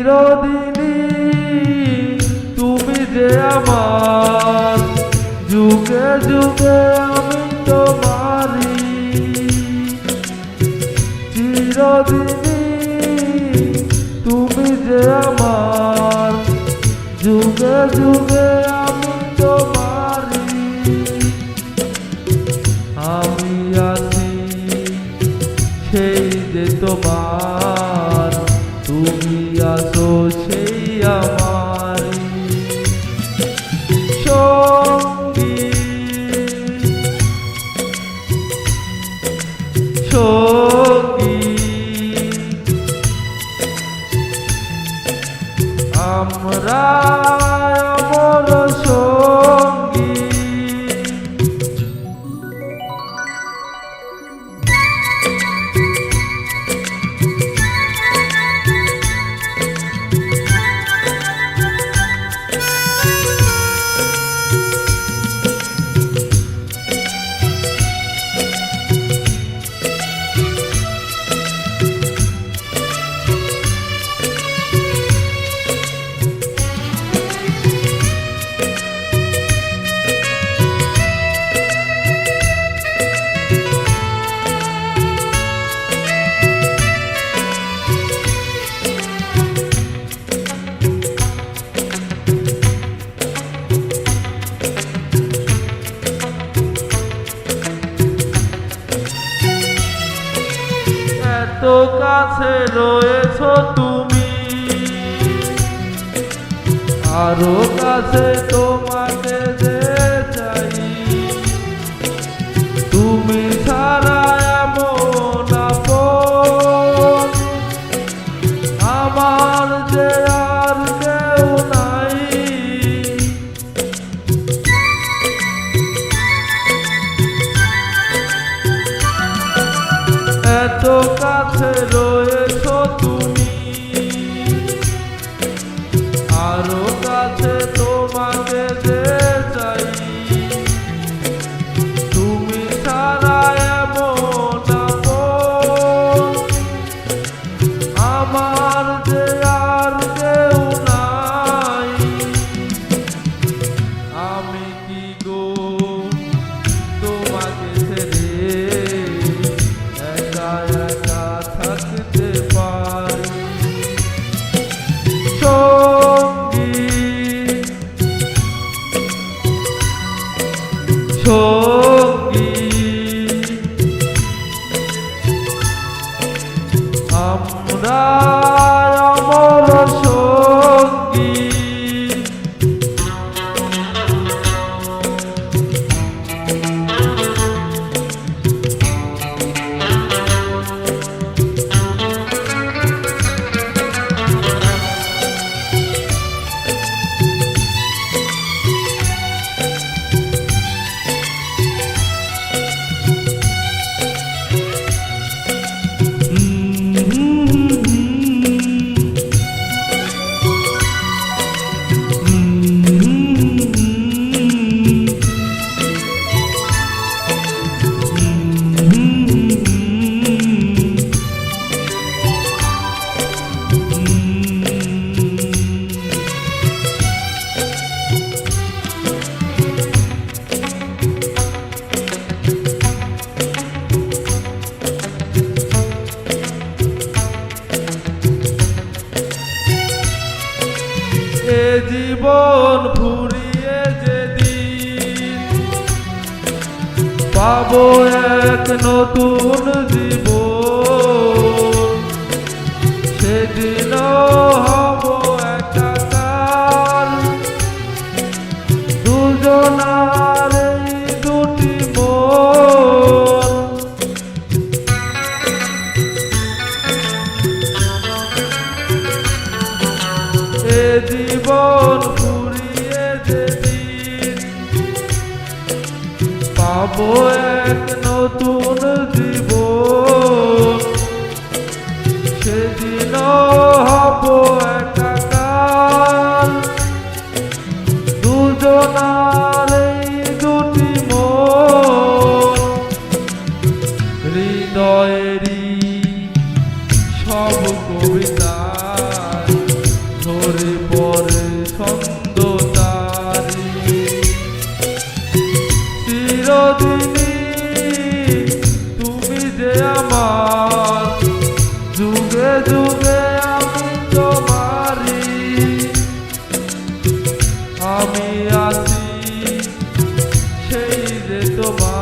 চিরদিনই তুমি যে আমার যুগে যুগে আমি তোমারি চিরদিনই আমরা অমর এত কাছে রয়েছ তুমি। আরও কাছে তোমাকে আমরা জীবন ফুরিয়ে যেদিন পাব এক নতুন জীবন সেদিন হব পাবো এক নতুন জীবন। সেদিন হব একাকার দুজনার দুটি মন। সব কবিতায় তোরে bar.